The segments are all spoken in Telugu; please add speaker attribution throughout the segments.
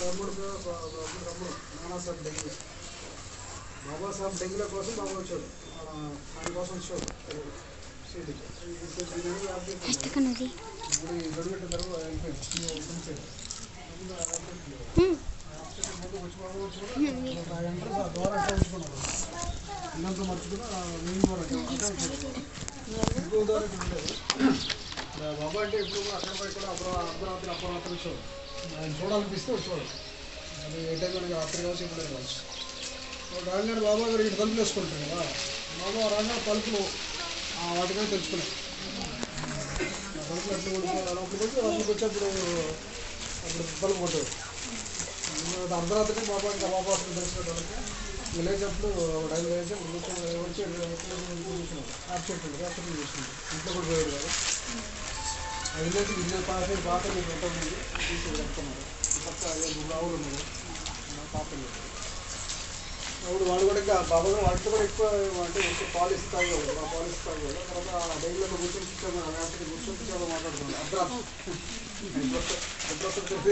Speaker 1: తమ్ముడు నానాసాహెబ్ డెంగ్యూ. బాబాసాహెబ్ డెంగ్యూల కోసం బాబా వచ్చాడు. ఆయన కోసం వచ్చాడు. ఆ బాబా అంటే ఎప్పుడు కూడా అక్కడ అప్పుడు అర్ధరాత్రి అపరాత్రి వచ్చేవాడు ఆయన చూడాలనిపిస్తే చూడాలి అది ఏ టైం అనేది రాత్రి కావచ్చు ఇప్పుడు కావచ్చు రాగానే బాబా గారు ఇక్కడ తలుపులు వేసుకుంటారు కదా బాబా రాగానే తలుపులు ఆ తెలుసుకున్నాయి తలుపులు అట్లా కొడుతున్నారు అప్పుడు వచ్చి లోపలికి వచ్చేప్పుడు అప్పుడు తలుపు కొట్టాడు అర్ధరాత్రి బాబా ఇంకా బాబా అసలు తెలిసినటువంటి లేచేప్పుడు డైల్ వేసి వచ్చి కూర్చున్నాడు యాప్ చెట్టు యాప్ చెట్లు ఇంట్లో కూడా పోయాడు కదా అది లేదు ఇది పాత మీకు ఎంత ఉంది? తీసి పెడుతున్నారు పక్క ఐదు ఆవులు ఉన్నాయి పాపలు. అప్పుడు వాళ్ళు కూడా ఇంకా బాబా గారు కూడా ఎక్కువ అంటే ఎక్కువ పాలు ఇస్తాయి కదా ఆ పాలు ఇస్తాయి కదా తర్వాత డైరీలో కూర్చొని అలాంటి వ్యాపారం కూర్చొని కూర్చొని మాట్లాడుతున్నాడు అర్ధరాత్రి.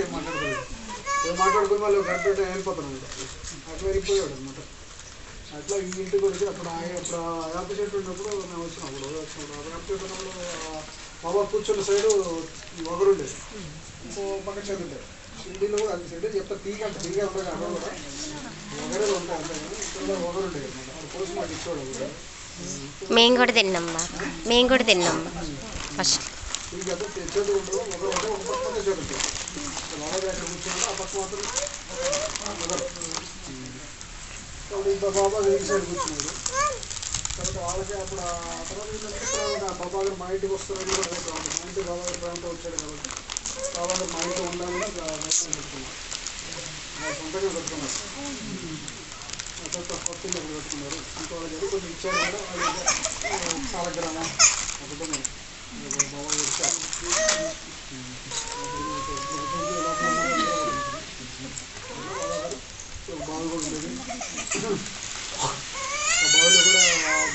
Speaker 1: ఏం మాట్లాడుతున్నాడు మాట్లాడుకుని వాళ్ళు గంట వెళ్ళిపోతున్నాడు అట్లా వెళ్ళిపోయాడు అనమాట అట్లా ఈ ఇంటికి వచ్చి అప్పుడు అప్పుడు ఆ వేప చెట్టు ఉన్నప్పుడు మేము వచ్చినప్పుడు వచ్చినప్పుడు అప్పుడు వేప చెట్టు ఉన్నప్పుడు బాబా కూర్చున్న సైడు ఒకరుండేది ఇంకో పక్క చెట్టు ఉండేది. కూడా అది షిండీ చెప్తా తీగ అంటే తీగ అక్కడ కూడా ఒకరే ఉంటాయి అంతే కానీ ఇక్కడ ఒకరు ఉండేది అనమాట. అది కోసం మాకు ఇచ్చాడు కూడా
Speaker 2: మేము కూడా తిన్నాం బాగా మేము కూడా తిన్నాం ఫస్ట్.
Speaker 1: తీగ అంటే ఉండదు ఒకరు ఒకరు ఒక పక్క కూర్చున్నాడో ఆ పక్క మాత్రం ఒకరు బాబా కూర్చున్నాడు. తర్వాత వాళ్ళకి అప్పుడు ఆ తర్వాత ఏంటంటే బాబా గారు మా ఇంటికి వస్తారని కూడా రేపు మా ఇంటి బాబా గారు వచ్చాడు కాబట్టి బాబా గారు మా ఇంట్లో ఉండాలని ఒక నిర్ణయం సొంతంగా పెట్టుకున్నారు. తర్వాత కొత్త పెట్టుకున్నారు ఇంకో వాళ్ళకి కొంచెం ఇచ్చారు కూడా వాళ్ళు కాలగ్రామం బాబా గారు ఇచ్చారు బాగా కూడా ఉండేది ఆ బావిలో కూడా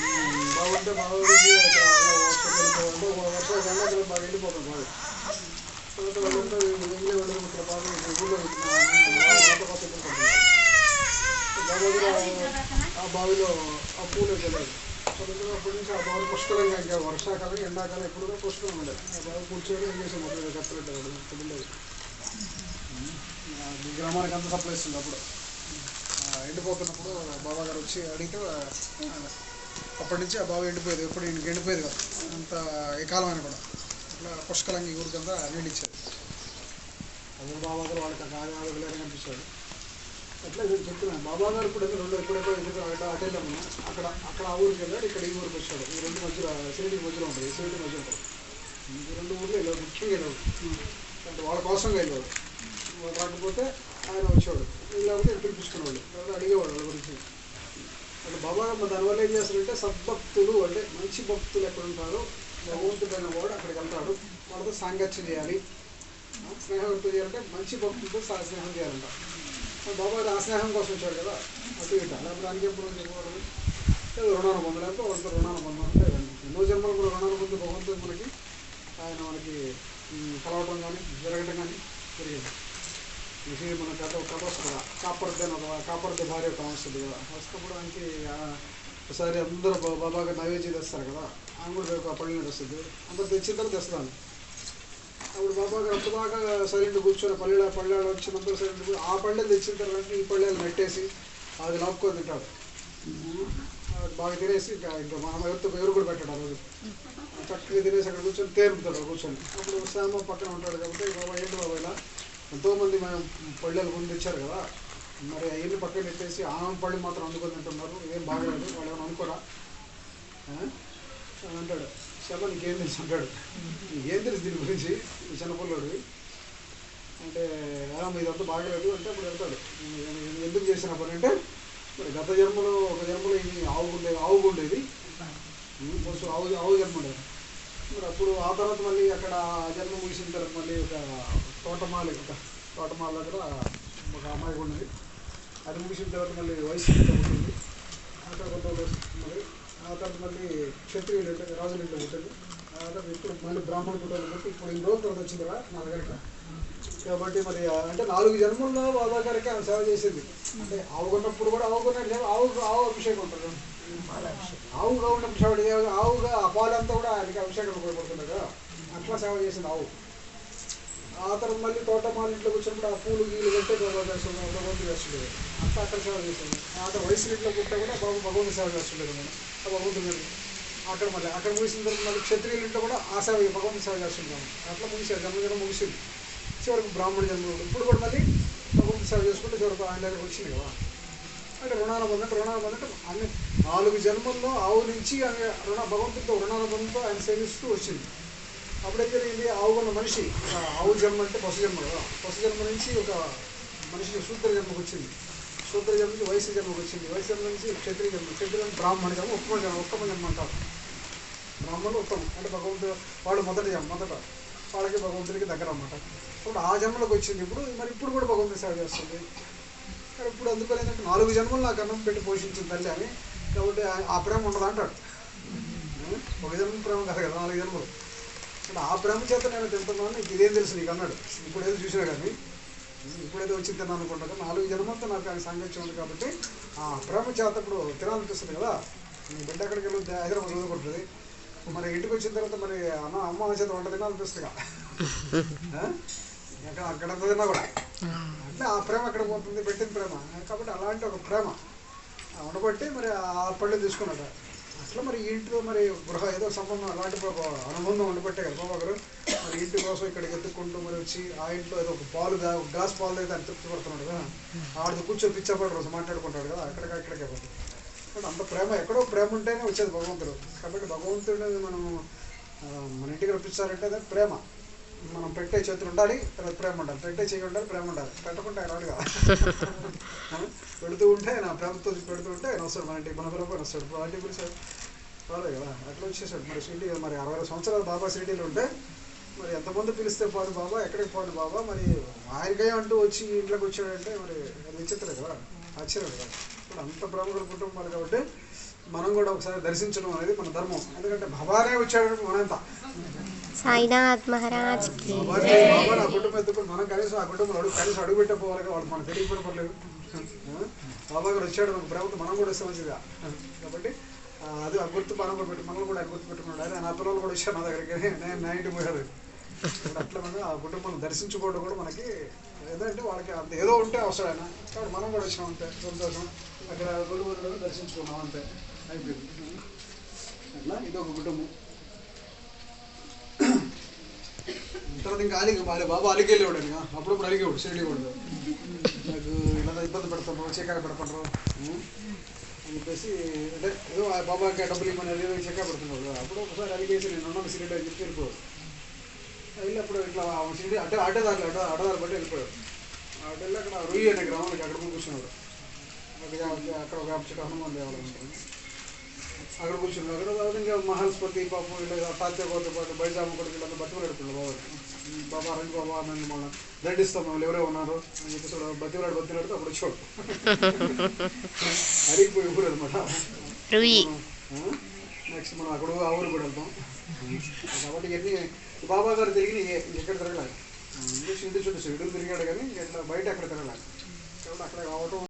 Speaker 1: ఉమ్, బాగుంటే బాగుంది అక్కడ వర్షం వెళ్ళిపోవాలంటే ఒక వర్షం ఎండాకాలం బాగా వెళ్ళిపోతాం బాగా తర్వాత వాళ్ళంతా వెళ్ళి వెళ్ళి ఇక్కడ బాగా ఊళ్ళో కొత్త కొత్త ఇల్లు కడుతున్నారు. బాబా కూడా ఆ బావిలో ఆ పూలు వెళ్ళాడు తర్వాత అప్పటి నుంచి ఆ బావి పుష్కలంగా ఇంకా వర్షాకాలం ఎండాకాలం ఎప్పుడు కూడా పుష్కలం ఉండేది. ఆ బావి కూర్చొని ఏం చేసాం? మొదలు కట్టలేదు అప్పుడు ఉండేది గ్రామానికి అంతా సప్లై ఇస్తుంది అప్పుడు. ఎండిపోతున్నప్పుడు బాబా గారు వచ్చి అడిగితే అప్పటి నుంచి ఆ బావి ఎండిపోయేది. ఎప్పుడు ఇంటికి ఎండిపోయేది కదా. అంత ఏ కాలం కూడా. అట్లా పుష్కలంగా ఈ ఊరికంతా నీళ్ళు ఇచ్చేది అప్పుడు బాబా గారు వాళ్ళకి ఆరు ఆరు వేలని కనిపించాడు అట్లా ఇది చెప్తున్నాను. బాబా గారు కూడా రెండు ఎప్పుడెప్పుడో ఎందుకు అటు వెళ్ళాము అక్కడ అక్కడ ఆ ఊరికి వెళ్ళాడు ఇక్కడ ఈ ఊరికి వచ్చాడు ఈ రెండు మధ్యలో సిటీ మధ్యలో ఉంటుంది సిటీ మధ్యలో ఉంటుంది ఈ రెండు ఊర్లు వెళ్ళాడు ముఖ్యంగా వెళ్ళాడు అంటే వాళ్ళ కోసంగా వెళ్ళాడు వాళ్ళు రాకపోతే ఆయన వచ్చేవాడు. లేకపోతే పిలిపించుకునేవాళ్ళు తర్వాత అడిగేవాడు వాళ్ళ గురించి. అంటే బాబా గారు దానివల్ల ఏం చేస్తారంటే సద్భక్తులు అంటే మంచి భక్తులు ఎక్కడ ఉంటారో భగవంతుడైన వాడు అక్కడికి వెళ్తాడు. వాళ్ళతో సాంగత్యం చేయాలి. స్నేహం చేయాలంటే మంచి భక్తులతో స్నేహం చేయాలంట. బాబా ఆ స్నేహం కోసం వచ్చాడు కదా. అటు ఇటు లేకపోతే దానికి ఎప్పుడు చెప్పేవాడు ఏదో రుణానుబంధం లేకపోతే వాళ్ళతో రుణానుబంధం అంటే ఎన్నో జన్మలు కూడా రుణానుబంధం భగవంతుడు మనకి ఆయన మనకి కలవటం కానీ జరగటం కానీ జరిగింది. ఇది మన కథ కథ వస్తుంది కదా. కాపర్దే అని ఒక కాపర్దే భార్య ఒక వస్తుంది కదా. వస్తున్నప్పుడు ఆయనకి ఒకసారి అందరూ బాబాగా నైవేద్యం తెస్తారు కదా. ఆమె కూడా రేపు వస్తుంది. పళ్ళని అందరు తెచ్చిన తర్వాత తెస్తాను. అప్పుడు బాబా గారు అప్పుడు సైలెంట్ కూర్చొని పల్లెల పల్లెలు వచ్చినందరూ సైలెంట్ ఆ పళ్ళెలు తెచ్చిన తర్వాత ఈ పళ్ళెలు నెట్టేసి అది లాక్కొని తింటాడు. అది బాగా తినేసి ఇంకా ఇంకా మా ఎవరితో ఎవరు కూడా పెట్టాడు ఆ రోజు. చక్కగా తినేసి అక్కడ కూర్చొని తేరుపుతాడు కూర్చొని. అప్పుడు శ్యామ పక్కన ఉంటాడు కాబట్టి బాబా ఏంటి బాబా ఇలా? ఎంతోమంది మేము పళ్ళెలు ముందు ఇచ్చారు కదా. మరి అవన్నీ పక్కన పెట్టేసి ఆమె పళ్ళు మాత్రం అందుకొని తింటున్నారు. ఏం బాగలేదు. వాళ్ళు ఏమైనా అనుకోరా? అంటాడు. చెప్పండి నీకేం తెలుసు అంటాడు. నీకేం తెలుసు దీని గురించి ఈ చిన్నపిల్లడు. అంటే "ఆ, మీదంతా బాగలేదు అంటే అప్పుడు వెళ్తాడు. "నేను ఎందుకు చేసిన పని? అంటే మరి గత జన్మలో ఒక జన్మలో ఇది ఆవు ఉండేది ఆవు ఉండేది. ఉమ్, ఆవు ఆవు జన్మ ఉండేది. మరి అప్పుడు ఆ తర్వాత మళ్ళీ అక్కడ ఆ జన్మ ముగిసిన తర్వాత మళ్ళీ ఒక తోటమాల ఒక తోటమాల దగ్గర ఒక అమ్మాయి ఉన్నది అది ముగిసిన తర్వాత మళ్ళీ వయసు పుట్టింది కొంత మరి ఆ తర్వాత మళ్ళీ క్షత్రియులు ఉంటుంది రాజులు ఇంట్లో ఉంటుంది ఆ తర్వాత ఇప్పుడు మళ్ళీ బ్రాహ్మణ కుటుంబం బట్టి ఇప్పుడు ఇన్ని రోజుల తర్వాత వచ్చింది కదా నా దగ్గరికి కాబట్టి మరి అంటే నాలుగు జన్మల్లో బాబా గారికి ఆమె సేవ చేసింది. అంటే ఆవుకున్నప్పుడు కూడా ఆవు లేదు ఆవు ఆవు అభిషేకం ఉంటుంది. ఆవుగా ఉన్నప్పుడు సేవ ఆవుగా ఆ పాలంతా కూడా ఆయనకి అభిషేకం ఉపయోగపడుతుంది కదా. అట్లా సేవ చేసింది ఆవు. ఆ తర్వాత మళ్ళీ తోటమాల ఇంట్లో కూర్చున్నప్పుడు ఆ పూలు గీలు కంటే బాబా చేస్తున్నాం భగవంతుడు చేస్తుండేది అంతా అక్కడ సేవ చేసింది ఆ తర్వాత వయసు ఇంట్లో పుట్టే కూడా బాబు భగవంతుడు సేవ చేస్తుండే నేను ఆ భగవంతుడు అక్కడ మళ్ళీ అక్కడ ముగిసిన తర్వాత మళ్ళీ క్షత్రియుల ఇంట్లో కూడా ఆ సేవ భగవంతుడు సేవ చేస్తుంటాము అట్లా ముగిసారు జన్మ ముగిసింది. చివరికి బ్రాహ్మణ జన్మ ఇప్పుడు కూడా మళ్ళీ భగవంతుడు సేవ చేసుకుంటే చివరికి ఆయన దగ్గరికి వచ్చింది కదా. అంటే రుణాలు పొందంటే రుణానుబంధం పొందంటే అన్ని నాలుగు జన్మల్లో ఆవు నుంచి ఆమె రుణ భగవంతుడితో రుణానుబంధంతో ఆయన సేవిస్తూ వచ్చింది. అప్పుడైతే జరిగింది ఆవు ఉన్న మనిషి ఆవు జన్మ అంటే పశు జన్మ కదా. పశు జన్మ నుంచి ఒక మనిషి శూద్ర జన్మకు వచ్చింది. శూద్ర జన్మ నుంచి వయసు జన్మకు వచ్చింది. వయసు జన్మ నుంచి క్షత్రియ జన్మ క్షత్రియ బ్రాహ్మణ జన్మ ఉత్తమ జన్మ ఉత్తమ జన్మ అంటారు. బ్రాహ్మణులు ఉత్తమం అంటే భగవంతుడు వాళ్ళు మొదటి జన్మ మొదట వాళ్ళకి భగవంతుడికి దగ్గర అన్నమాట. ఇప్పుడు ఆ జన్మలోకి వచ్చింది. ఇప్పుడు మరి ఇప్పుడు కూడా భగవంతుడి సేవ చేస్తుంది. కానీ ఇప్పుడు అందుకని ఏంటంటే నాలుగు జన్మలు నాకు అన్నం పెట్టి పోషించిన తల్లి అని. కాబట్టి ఆ- ప్రేమ ఉండదు అంటాడు? ఒక జన్మ ప్రేమ కాదు కదా నాలుగు జన్మలు. ఆ ప్రేమ చేత నేను తింటున్నాను నీకు ఇదేం తెలుసు నీకు అన్నాడు. ఇప్పుడు ఏదో చూసినా కానీ ఇప్పుడేదో వచ్చి తిన్నాను అనుకుంటా నాలుగు జన్మలతో నాకు ఆయన సాంగత్యం ఉంది కాబట్టి ఆ ప్రేమ చేత ఇప్పుడు తినాలనిపిస్తుంది కదా. నీ బిడ్డ ఎక్కడికి వెళ్ళి హైదరాబాద్ చదువుకుంటుంది. మరి ఇంటికి వచ్చిన తర్వాత మరి అమ్మ అమ్మ చేత వంట తినాలనిపిస్తుంది అక్కడ ఎంత తిన్నా కూడా. అంటే ఆ ప్రేమ ఎక్కడ పోతుంది పెట్టిన ప్రేమ. కాబట్టి అలాంటి ఒక ప్రేమ. ఉండబట్టి మరి ఆ పళ్ళు తీసుకున్నాడు. అట్లా మరి ఈ ఇంట్లో మరి గృహ ఏదో సంబంధం అలాంటి అనుబంధం ఉండబట్టే కదా బాబా గారు. మరి ఇంటి కోసం ఇక్కడికి ఎత్తుక్కుంటూ మరి వచ్చి ఆ ఇంట్లో ఏదో ఒక పాలు గ్లాస్ పాలు అయితే ఆయన తృప్తి పడుతున్నాడు కదా. ఆడితో కూర్చొని పిచ్చపడి రోజు మాట్లాడుకుంటాడు కదా. అక్కడికి అక్కడికే పోతుంది కాబట్టి అంత ప్రేమ ఎక్కడో ప్రేమ ఉంటేనే వచ్చేది భగవంతుడు. కాబట్టి భగవంతుడిని మనం మన ఇంటికి రప్పించాలంటే అదే ప్రేమ. మనం పెట్టే చేతులు ఉండాలి తర్వాత ప్రేమ ఉండాలి. పెట్టే చేయి ఉండాలి ప్రేమ ఉండాలి. పెట్టకుంటే ఆయన రాడు కదా? పెడుతూ ఉంటే ఆయన ప్రేమతో పెడుతూ ఉంటే ఆయన వస్తాడు మన ఇంటికి మన పిల్లలు వస్తాడు. ఆంటీ పిలిచాడు రాలే కదా. అట్లా వచ్చేసాడు. మరి షిరిడి మరి అరవై సంవత్సరాలు బాబా షిరిడీలో ఉంటే మరి ఎంతమంది పిలిస్తే పోదు బాబా? ఎక్కడికి పోదు బాబా? మరి ఆయనకే అంటూ వచ్చి ఇంట్లోకి వచ్చాడంటే మరి విచిత్రం కదా. ఆశ్చర్యం కదా. ఇప్పుడు అంత బ్రాహ్మణుల కుటుంబాలు కాబట్టి మనం కూడా ఒకసారి దర్శించడం అనేది మన ధర్మం. ఎందుకంటే భవానే వచ్చాడు మనంతా.
Speaker 2: సాయినాథ్ మహారాజ్
Speaker 1: బాబాని బాబా నా కుటుంబం ఎత్తుకుని మనం కనీసం ఆ కుటుంబంలో అడుగు కనీసం అడుగు పెట్టే పోవాలి వాళ్ళు మనకు తెలియకపోయిన పర్లేదు? బాబా గారు వచ్చాడు. మనకు మనం కూడా వస్తే మంచిదిగా. కాబట్టి అది ఆ గుర్తు మనం కూడా పెట్టి మనల్ని కూడా గుర్తు పెట్టుకున్నాడు ఆయన నా పిల్లలు కూడా వచ్చారు నా దగ్గరికి. నేను నైట్ పోయారు అట్లా మనం ఆ కుటుంబం దర్శించుకోవడం కూడా మనకి ఏదంటే వాళ్ళకి అంత ఏదో ఉంటే అవసరం ఆయన. కాబట్టి మనం కూడా వచ్చాం అంతే. సంతోషం. అక్కడ గురువులను దర్శించుకున్నాం అంతే. అయిపోయింది. అట్లా ఇది ఒక కుటుంబం. తర్వాత ఇంకా అలిగి బాగా బాబు అలిగి వెళ్ళేవాడు ఇంకా అప్పుడప్పుడు అలిగేవాడు షిరిడి నాకు ఇలా ఇబ్బంది పెడతాడు చీకాయ పెడతాడు అని చెప్పేసి అంటే ఏదో ఆ బాబాకి డబ్బులు ఇవ్వమని అది ఏదో చీకాయ పెడుతున్నాడు అప్పుడు ఒకసారి అలిగేసి నేను ఉన్నాను సిలిండర్ అని చెప్పి వెళ్ళిపోయాడు. వెళ్ళి అప్పుడు ఇట్లా సిలిండర్ అడ్డ అడ్డదారులు అడ్డ అడ్డదారు బట్టి వెళ్ళిపోయాడు. అటు వెళ్ళి అక్కడ రొయ్యి అనే గ్రామానికి అక్కడ ముందు కూర్చున్నాడు. అక్కడ అక్కడ ఒక చెట్టు హనుమాన్ దేవాలయం ఉంటుంది. అక్కడ కూర్చున్నారు అక్కడ ఇంకా మహాస్పతి పాపం ఇలా తాత్యకోతో పాటు బయజామ కొడుకు ఇలా బతిమలాడుతున్నాడు బాబా. బాబా రండి బాబా నన్ను మన దండిస్తాం మమ్మల్ని ఎవరే ఉన్నారు. అని చెప్పేసి వాడు బతిమలాడు బతిమలాడితే అప్పుడు వచ్చాడు అడిగిపోయి ఊరు అనమాట నెక్స్ట్ మనం అక్కడ ఆ ఊరు కూడా వెళ్తాం. కాబట్టి ఇవన్నీ బాబా గారు తిరిగి ఎక్కడ తిరగలేదు. ఇంటి చుట్టూ చుట్టూ తిరిగాడు కానీ ఇట్లా బయట ఎక్కడ తిరగలేదు. కాబట్టి అక్కడ రావటం